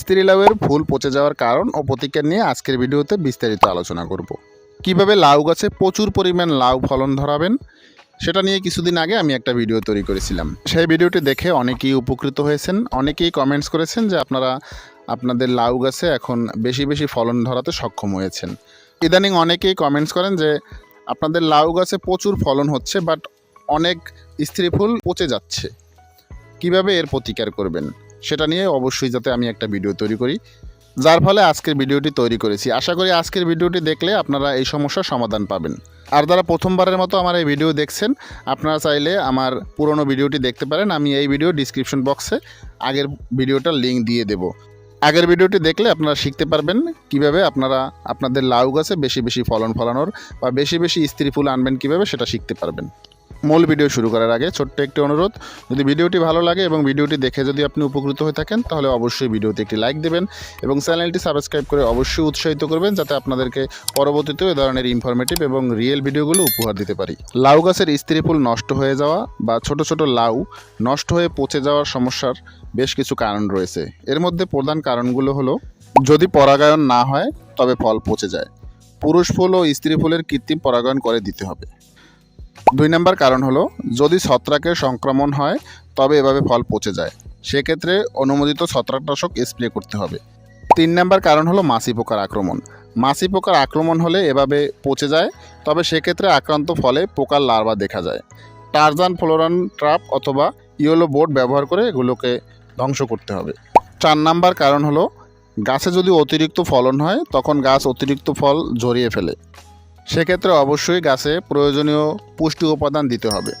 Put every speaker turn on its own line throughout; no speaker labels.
স্ত্রী লাউয়ের ফুল পচে যাওয়ার কারণ ও প্রতিকার নিয়ে আজকের ভিডিওতে বিস্তারিত আলোচনা করব। কীভাবে লাউ গাছে প্রচুর পরিমাণ লাউ ফলন ধরাবেন, সেটা নিয়ে কিছুদিন আগে আমি একটা ভিডিও তৈরি করেছিলাম। সেই ভিডিওটি দেখে অনেকেই উপকৃত হয়েছেন, অনেকেই কমেন্টস করেছেন যে আপনারা আপনাদের লাউ গাছে এখন বেশি বেশি ফলন ধরাতে সক্ষম হয়েছেন। ইদানিং অনেকেই কমেন্টস করেন যে আপনাদের লাউ গাছে প্রচুর ফলন হচ্ছে বাট অনেক স্ত্রী ফুল পচে যাচ্ছে। কীভাবে এর প্রতিকার করবেন? সেটা নিয়ে অবশ্যই যাতে আমি একটা ভিডিও তৈরি করি। যার ফলে আজকের ভিডিওটি তৈরি করেছি। আশা করি আজকের ভিডিওটি দেখলে আপনারা এই সমস্যার সমাধান পাবেন। আর যারা প্রথমবারের মতো আমার এই ভিডিও দেখছেন, আপনারা চাইলে আমার পুরনো ভিডিওটি দেখতে পারেন। আমি এই ভিডিও ডিসক্রিপশন বক্সে আগের ভিডিওটার লিঙ্ক দিয়ে দেব। আগের ভিডিওটি দেখলে আপনারা শিখতে পারবেন কীভাবে আপনারা আপনাদের লাউ গাছে বেশি বেশি ফলন ফলানোর বা বেশি বেশি স্ত্রী ফুল আনবেন কীভাবে সেটা শিখতে পারবেন। মূল ভিডিও শুরু করার আগে ছোট্ট একটি অনুরোধ, যদি ভিডিওটি ভালো লাগে এবং ভিডিওটি দেখে যদি আপনি উপকৃত হয়ে থাকেন, তাহলে অবশ্যই ভিডিওতে একটি লাইক দেবেন এবং চ্যানেলটি সাবস্ক্রাইব করে অবশ্যই উৎসাহিত করবেন যাতে আপনাদেরকে পরবর্তীতেও এ ধরনের ইনফরমেটিভ এবং রিয়েল ভিডিওগুলো উপহার দিতে পারি। লাউ গাছের স্ত্রী ফুল নষ্ট হয়ে যাওয়া বা ছোট ছোট লাউ নষ্ট হয়ে পচে যাওয়ার সমস্যার বেশ কিছু কারণ রয়েছে। এর মধ্যে প্রধান কারণগুলো হলো, যদি পরাগায়ন না হয়, তবে ফল পচে যায়। পুরুষ ফুল ও স্ত্রী ফুলের কৃত্রিম পরাগায়ন করে দিতে হবে। দুই নম্বর কারণ হলো, যদি ছত্রাকের সংক্রমণ হয়, তবে এভাবে ফল পচে যায়। সেক্ষেত্রে অনুমোদিত ছত্রাকনাশক স্প্রে করতে হবে। তিন নম্বর কারণ হলো মাছি পোকার আক্রমণ। মাছি পোকার আক্রমণ হলে এভাবে পচে যায়, তবে সেক্ষেত্রে আক্রান্ত ফলে পোকার লার্ভা দেখা যায়। টারজান ফ্লোরান ট্রাপ অথবা ইয়েলো বোর্ড ব্যবহার করে এগুলোকে ধ্বংস করতে হবে। চার নাম্বার কারণ হলো, গাছে যদি অতিরিক্ত ফলন হয়, তখন গাছ অতিরিক্ত ফল ঝরিয়ে ফেলে। সেক্ষেত্রে অবশ্যই গাছে প্রয়োজনীয় পুষ্টি উপাদান দিতে হবে।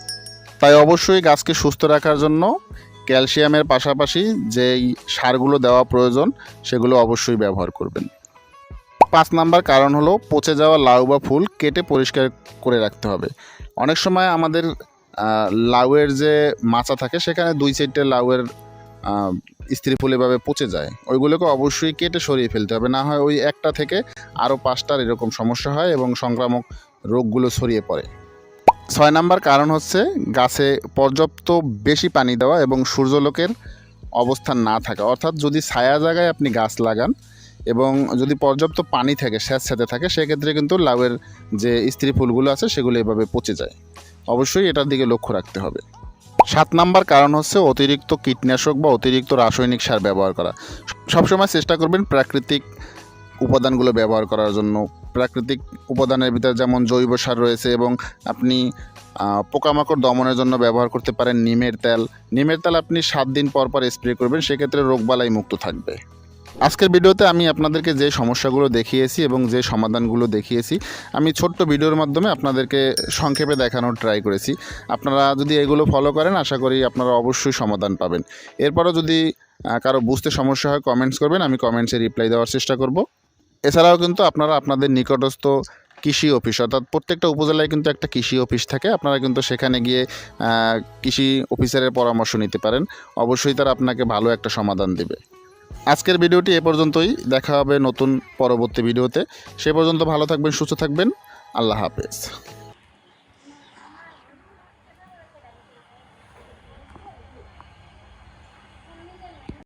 তাই অবশ্যই গাছকে সুস্থ রাখার জন্য ক্যালসিয়ামের পাশাপাশি যেই সারগুলো দেওয়া প্রয়োজন, সেগুলো অবশ্যই ব্যবহার করবেন। পাঁচ নাম্বার কারণ হলো পচে যাওয়া লাউ বা ফুল কেটে পরিষ্কার করে রাখতে হবে। অনেক সময় আমাদের লাউয়ের যে মাচা থাকে, সেখানে দুই সাইডটা লাউয়ের স্ত্রী ফুল এভাবে পচে যায়, ওইগুলোকে অবশ্যই কেটে সরিয়ে ফেলতে হবে। না হয় ওই একটা থেকে আরও পাঁচটার এরকম সমস্যা হয় এবং সংক্রামক রোগগুলো ছড়িয়ে পড়ে। ছয় নাম্বার কারণ হচ্ছে গাছে পর্যাপ্ত বেশি পানি দেওয়া এবং সূর্যলোকের অবস্থান না থাকা। অর্থাৎ যদি ছায়া জায়গায় আপনি গাছ লাগান এবং যদি পর্যাপ্ত পানি থাকে, স্যাঁতস্যাঁতে থাকে, সেক্ষেত্রে কিন্তু লাউয়ের যে স্ত্রী ফুলগুলো আছে সেগুলো এভাবে পচে যায়। অবশ্যই এটার দিকে লক্ষ্য রাখতে হবে। সাত নাম্বার কারণ হচ্ছে অতিরিক্ত কীটনাশক বা অতিরিক্ত রাসায়নিক সার ব্যবহার করা। সবসময় চেষ্টা করবেন প্রাকৃতিক উপাদানগুলো ব্যবহার করার জন্য। প্রাকৃতিক উপাদানের ভিতরে যেমন জৈব সার রয়েছে এবং আপনি পোকামাকড় দমনের জন্য ব্যবহার করতে পারেন নিমের তেল। নিমের তেল আপনি সাত দিন পর পর স্প্রে করবেন, সেক্ষেত্রে রোগবালাই মুক্ত থাকবে। আজকের ভিডিওতে আমি আপনাদেরকে যে সমস্যাগুলো দেখিয়েছি এবং যে সমাধানগুলো দেখিয়েছি, আমি ছোট্ট ভিডিওর মাধ্যমে আপনাদেরকে সংক্ষেপে দেখানোর ট্রাই করেছি। আপনারা যদি এগুলো ফলো করেন, আশা করি আপনারা অবশ্যই সমাধান পাবেন। এরপরও যদি কারও বুঝতে সমস্যা হয় কমেন্টস করবেন, আমি কমেন্টসে রিপ্লাই দেওয়ার চেষ্টা করব। এছাড়াও কিন্তু আপনারা আপনাদের নিকটস্থ কৃষি অফিস, অর্থাৎ প্রত্যেকটা উপজেলায় কিন্তু একটা কৃষি অফিস থাকে। আপনারা কিন্তু সেখানে গিয়ে কৃষি অফিসারের পরামর্শ নিতে পারেন। অবশ্যই তারা আপনাকে ভালো একটা সমাধান দেবে। আজকের ভিডিওটি এ পর্যন্তই। দেখা হবে নতুন পরবর্তী ভিডিওতে। সে পর্যন্ত ভালো থাকবেন, সুস্থ থাকবেন। আল্লাহ হাফেজ।